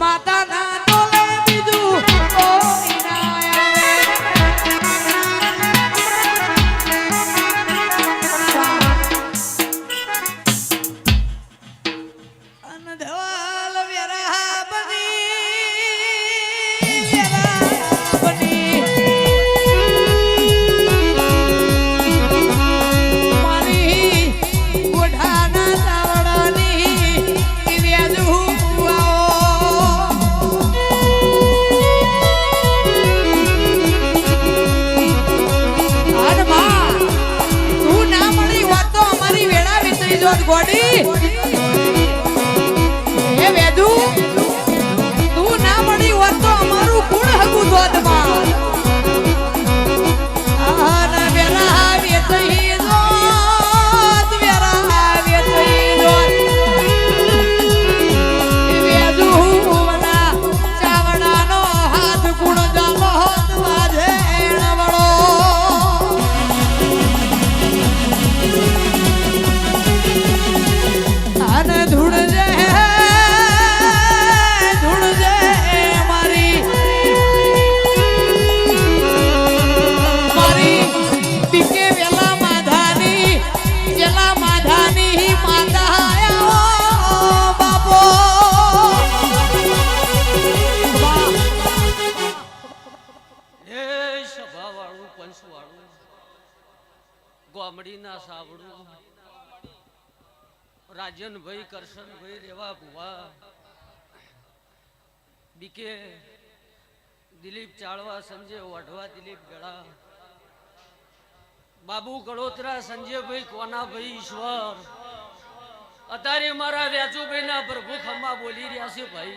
માતાના ડોલે ગોમડીના સાવડું. રાજનભાઈ, કરશનભાઈ, રેવા ભુવા. બીકે દિલીપ ચાળવા, સંજય વાઢવા, દિલીપ ગળા. બાબુ ગળોતરા સંજયભાઈ, કોનાભાઈ, ઈશ્વર. અત્યારે મારા વ્યાજુભાઈના પ્રભુ ખમ્મા બોલી રહ્યા છે ભાઈ.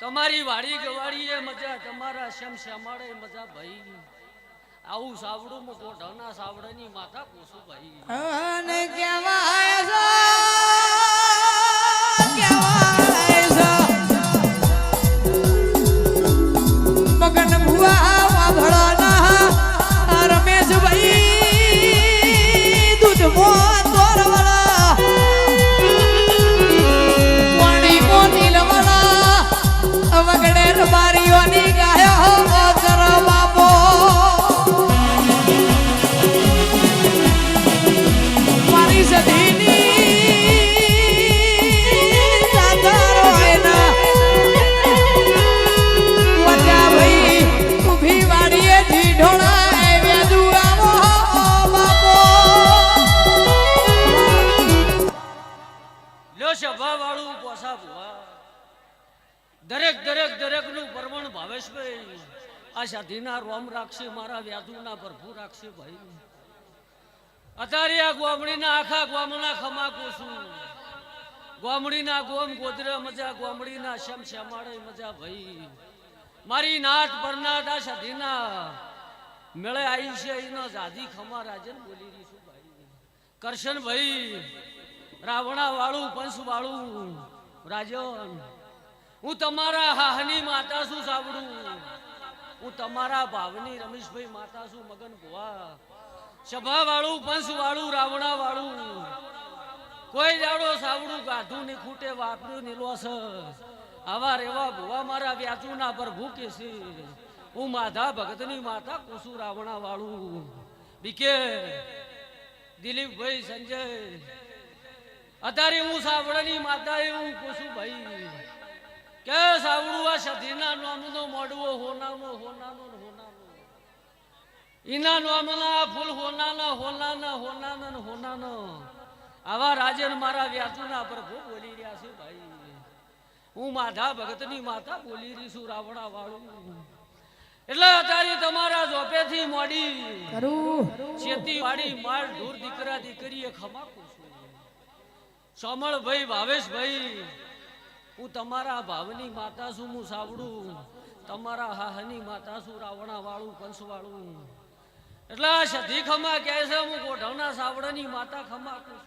તમારી વાડી ગવાડીએ મજા, તમારા શ્યામ શ્યામાળે મજા ભાઈ. આવું સાવડું મો કોઢાના સાવડાની માથા કોસું ભાઈ. અને પરમણ ભાવેશભાઈ આ સાધીના રોમ રાખશે, મારા વ્યાધુના ભરભૂ રાખશે ભાઈ. અત્યારે આ ગોમડીના આખા ગોમના ખમા કોસું ગોમડીના ગોમ ગોદરે મજા, ગોમડીના શમ શ્યામાળે મજા ભાઈ. મારી નાથ પરનાટ આ સાધીના મેળે આવી છે, એનો જાદી ખમા રાજન બોલી રહી છું ભાઈ. કરશન ભાઈ રાવણા વાળું પંશ વાળું રાજન. હું તમારા હાહની માતા છું સાંભળું. હું તમારા ભાવની રમેશભાઈ માતા છું મગન ભુવા. સભા વાળું પંચ વાળું રાવણા વાળું કોઈ જાડો સાવડું ગાધું ની ખૂટે વાપર્યું નીલો આવા રેવા ભુવા મારા વ્યાચુના પર ભૂકે છે. હું માધા ભગતની માતા કુસુ રાવણા વાળું બીકે, દિલીપભાઈ સંજય. અત્યારે હું સાવડાની માતા એ હું પૂછું ભાઈ કે સાવડું આ સધીના નામનો મોડવો હોનાનો હોનાનો હોનાનો. ઈના નામના ફૂલ હોનાના હોનાના હોનાના હોનાનો. આવા રાજન મારા વ્યાજુના પ્રભુ બોલી રહ્યા છે ભાઈ. હું માધા ભગતની માતા બોલી રહી છું રાવણા વાળું એટલે અત્યારે તમારા જોપેથી મોડી ખેતી વાડી માલ ઢોર દીકરા દીકરીએ ખમાકું છું. સોમળભાઈ ભાવેશભાઈ હું તમારા ભાવની માતા છું, હું સાવડું તમારા હાહની માતા છું રાવણા વાળું કંસ વાળું એટલે સધી ખમા કહે છે, હું ગોઢવના સાવડાની માતા ખમા છું.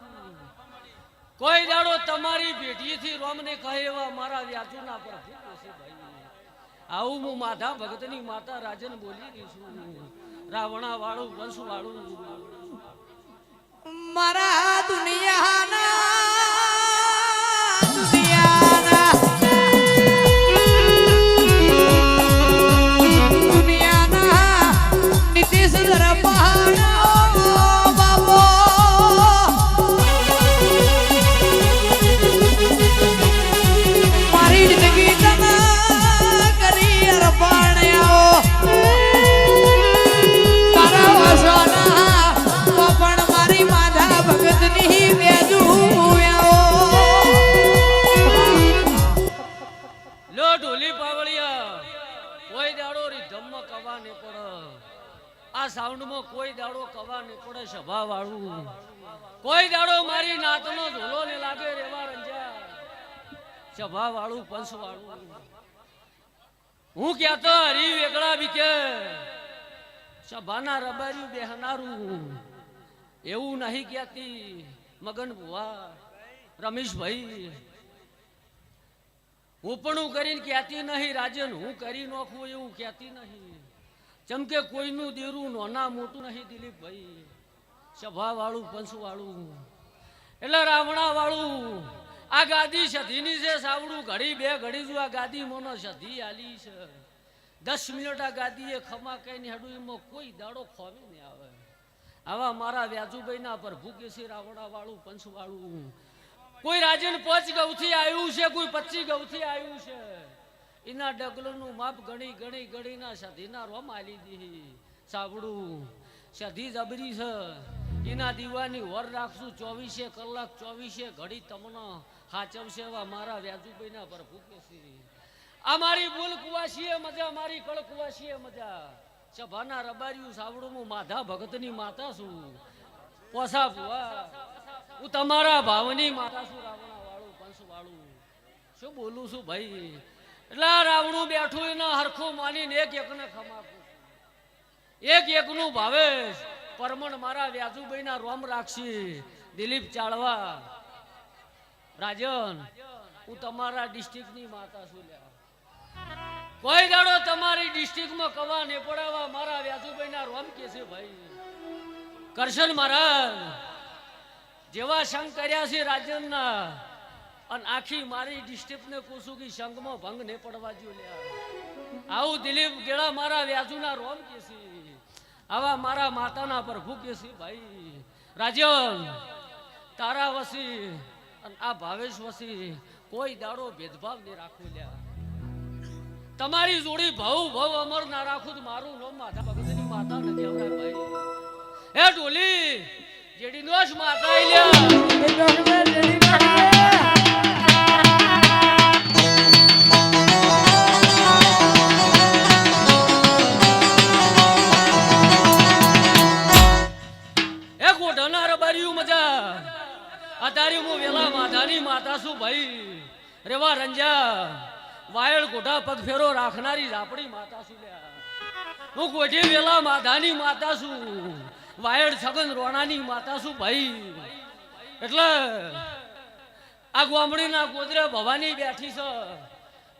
કોઈ દાડો તમારી પેઢીથી રોમને કહે એવા મારા વ્યાજુના પર ભૂખ આવું હું માધા ભગતની માતા રાજન બોલી રહી છું. રાવણા વાળું વંશ વાળું મારા કોઈ દાડો મારી નાતનો ઝોલો ને લાગે રેવા રંજા સભા વાળું પંસ વાળું હું કહેતો હરી વેગળા બીકે. સભાના રબાર્યું બેહનારું. એવું નહીં ક્યાંથી? મગન ભુવા, રમેશભાઈ. હું પણ હું કરીને ક્યાંથી નહીં? રાજન હું કરી નાખું એવું કહેતી નહીં? જેમ કે કોઈનું દેરું નોના મોટું નહીં, દિલીપભાઈ. સભા વાળું પંચ વાળું એટલે રાવણા વાળું આ ગાદી સધીની છે, સાવડું ઘડી, બે ઘડી જો આ ગાદી મોનો સધી આલી છે. દસ મિનિટ આ ગાદીએ ખમા કહીને હડું, એમાં કોઈ દાડો ખોવી નહીં આવે. આવા મારા વ્યાજુભાઈના પ્રભુ છે રાવણા વાળું પંચ વાળું કોઈ રાજન પાંચ ગૌથી આવ્યું છે, કોઈ પચીસ ગૌથી આવ્યું છે. એના ડગલોનું માપ ગણી ગણી, ગણીના સધીના રોમ આલી દીધી. સાવડું. સધી જબરી છે. એના દીવાની વર રાખશું. ચોવીસે કલાક, ચોવીસે ઘડી તમને હાચવશે એવા મારા વ્યાજુભાઈના પર કેસી આ મારી ભૂલ કુવાસીએ મજા, મારી કળ કુવાસીએ મજા. સભાના રબાર્યું સાવડું હું માધા ભગતની માતા છું. પોસા ભુવા. હું તમારા ભાવની માતા છું રાવણા વાળું પંસ વાળું શું બોલું છું ભાઈ? એટલે રાવણું બેઠું એના હરખું માનીને એક એકને ખમાકું એક એકનું ભાવેશ. પરમણ મારા વ્યાજુભાઈના રોમ રાખશી. દિલીપ ચાળવા. રાજન, હું તમારા ડિસ્ટ્રિક્ટની માતા છું કોઈ દાડો તમારી ડિસ્ટ્રિક્ટમાં કવા ને પડાવવા મારા વ્યાજુભાઈના રોમ કે છે ભાઈ? કરશન મહારાજ, જેવા સંઘ કર્યા છે રાજનના, અને આખી મારી ડિસ્ટ્રિક્ટને પૂછું કે સંઘમાં ભંગ ને પડવા જો લ્યા. આવું દિલીપ ગેળા મારા વ્યાજુના રોમ કે છે? આવા મારા માતાના પર કે છે ભાઈ. રાજન તારા વસી અને આ ભાવેશ વસી કોઈ દાડો ભેદભાવ નહીં રાખવું લ્યા. તમારી જોડી ભાવ ભાવ અમર ના રાખું મારું નામ માતા ભગતની માતા નથી આવડે ભાઈ. હે ઢોલી જેડી નોશ માતા લ્યા અત્યારે હું વેલા માધાની માતા છું ભાઈ? રેવા રંજા, વાયળ ગોઢા પગ ફેરો રાખનારી આપણી માતા છું હું કોઠી વેલા માધાની માતા છું વાયડ છગન રોણાની માતા છું ભાઈ? એટલે આ ગોમડીના ગોદરે ભવાની બેઠી છે.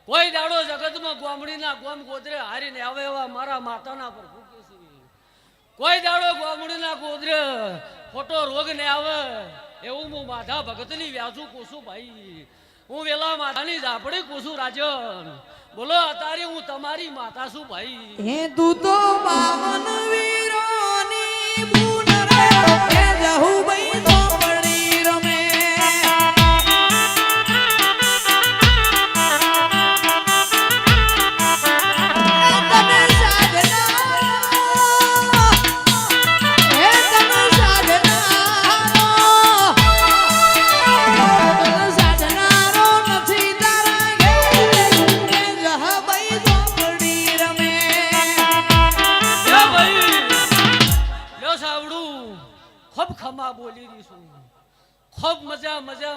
કોઈ દાડો જગતમાં ગોમડીના ગોમ ગોદરે હારીને આવે એવા મારા માતાના પર કોઈ દાડો ગોમડીના ગોદરે ખોટો રોગ ને આવે. એવું હું માધા ભગતની વ્યાજુ કોશું ભાઈ. હું વેલા માતાની ઝાપડી કોશું રાજન. બોલો અત્યારે હું તમારી માતા છું ભાઈ. હે તું તો પાવન વીરોની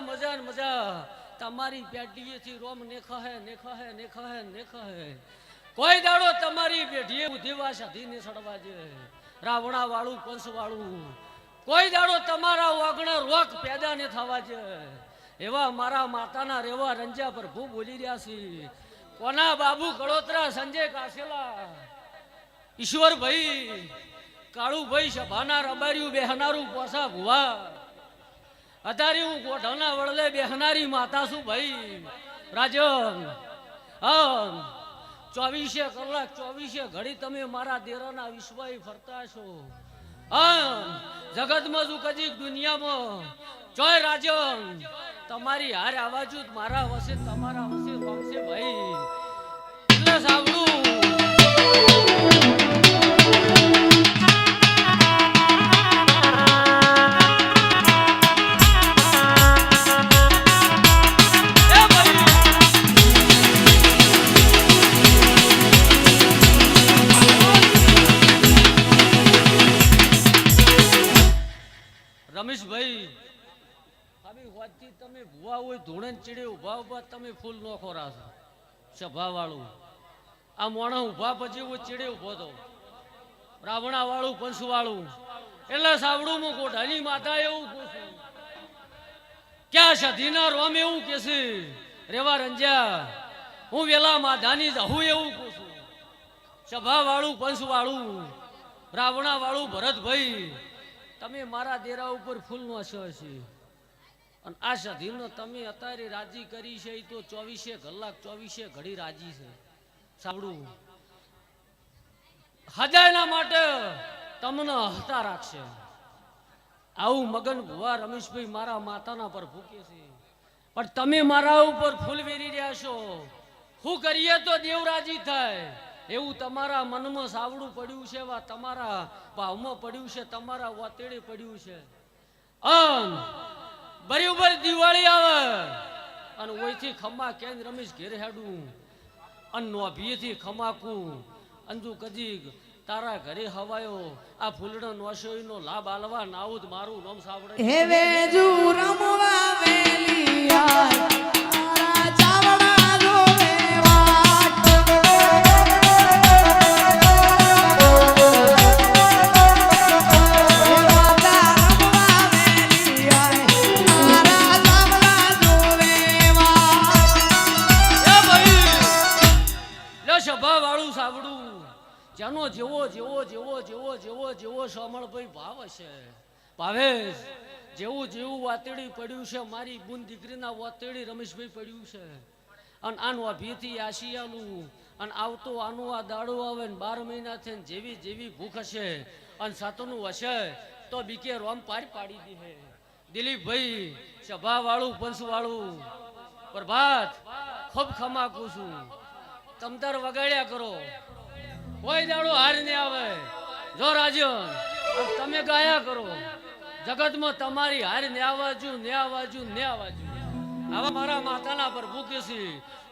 મજા ને મજા. તમારી પેઢીએથી રોમ ને ખહે ને ખહે ને ખહે ને ખહે કોઈ દાડો તમારી પેઢીએ ઉધીવા સાધીને સડવા જે રાવણા વાળું કંસ વાળું કોઈ દાડો તમારા વાગણે રોક પેદા ને થવા છે એવા મારા માતાના રેવા રંજા પ્રભુ બોલી રહ્યા છે. કોના બાબુ કડોતરા સંજય કાસેલા ઈશ્વરભાઈ, કાળુભાઈ સભાના રબાર્યું બેહનારું પોસા ભુવા. અત્યારે હું કોઠાના વડલે બેહનારી માતા છું ભાઈ? રાજન હા ચોવીસે કલાક ચોવીસે ઘડી તમે મારા દેરાના વિશ્વાય ફરતા છો. હા જગતમાં શું કદી દુનિયામાં? ચોય રાજન, તમારી હાર આવાજુ મારા વસે, તમારા વસે રમશે ભાઈ. ઊભા હોય ધૂણે ને ચીડે ઊભા ઊભા તમે ફૂલ નો ખોરાશો સભા વાળું આ મોણા ઊભા પછી હું ચીડે ઊભો તો વાળું પંચ વાળું એટલે સાવડું હું કોઠાની માતા એવું પૂછું. ક્યાં સધીના રોમ એવું કે છે? રેવા રંજ્યા, હું વેલા માધાની જહું એવું પૂછું. સભા વાળું પંચ વાળું ભરતભાઈ, તમે મારા દેરા ઉપર ફૂલ નો છો છે અને આ સધીનો તમે અત્યારે રાજી કરી છે એ તો ચોવીસે કલાક, ચોવીસે ઘડી રાજી છે. સાંભળું. હજાયના માટે તમને હતા રાખશે. આવું મગન ભુવા રમેશભાઈ મારા માતાના પર ભૂકે છે. પણ તમે મારા ઉપર ફૂલ વેરી રહ્યા છો. શું કરીએ તો દેવરાજી થાય. એવું તમારા મનમાં સાવડું પડ્યું છે, વા તમારા ભાવમાં પડ્યું છે, તમારા વાતેડે પડ્યું છે. અન બરોબર દિવાળી આવે. અને ઓયથી ખમા કેન રમીશ ઘેર હેડું. અને નોભીએથી ખમાકું. અંજુ કદીક તારા ઘરે હવાયો. આ ફૂલડો નોશોઈનો લાભ આલવા નાઉદ મારું નામ સાંભળે હે વેજુ રમવા જેવો જેવો જેવો જેવો જેવો સમળભાઈ ભાવ હશે ભાવેશ જેવું જેવું વાતેડી પડ્યું છે, મારી બુન દીકરીના વાતેડી રમેશભાઈ પડ્યું છે. અને આનું આ અભીથી આશિયાનું, અને આવતો આનું આ દાડો આવે ને બાર મહિના થઈને જેવી જેવી ભૂખ હશે, અને સાતોનું હશે, તો બીકે રોમ પાર પાડી દીધે દિલીપભાઈ સભા વાળું પંચ વાળું પ્રભાત, ખૂબ ખમાકું છું. તમતાર વગાડ્યા કરો. કોઈ દાડો હાર નહીં આવે. જો રાજન તમે ગાયા કરો. જગતમાં તમારી હાર ને આવાજુ ને આવાજુ ને આવાજુ આવા મારા માતાના પર ભૂખ્યું છે.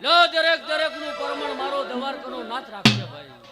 લો દરેક દરેકનું પરમણ મારો દવાર કરો નાથ રાખજો ભાઈ.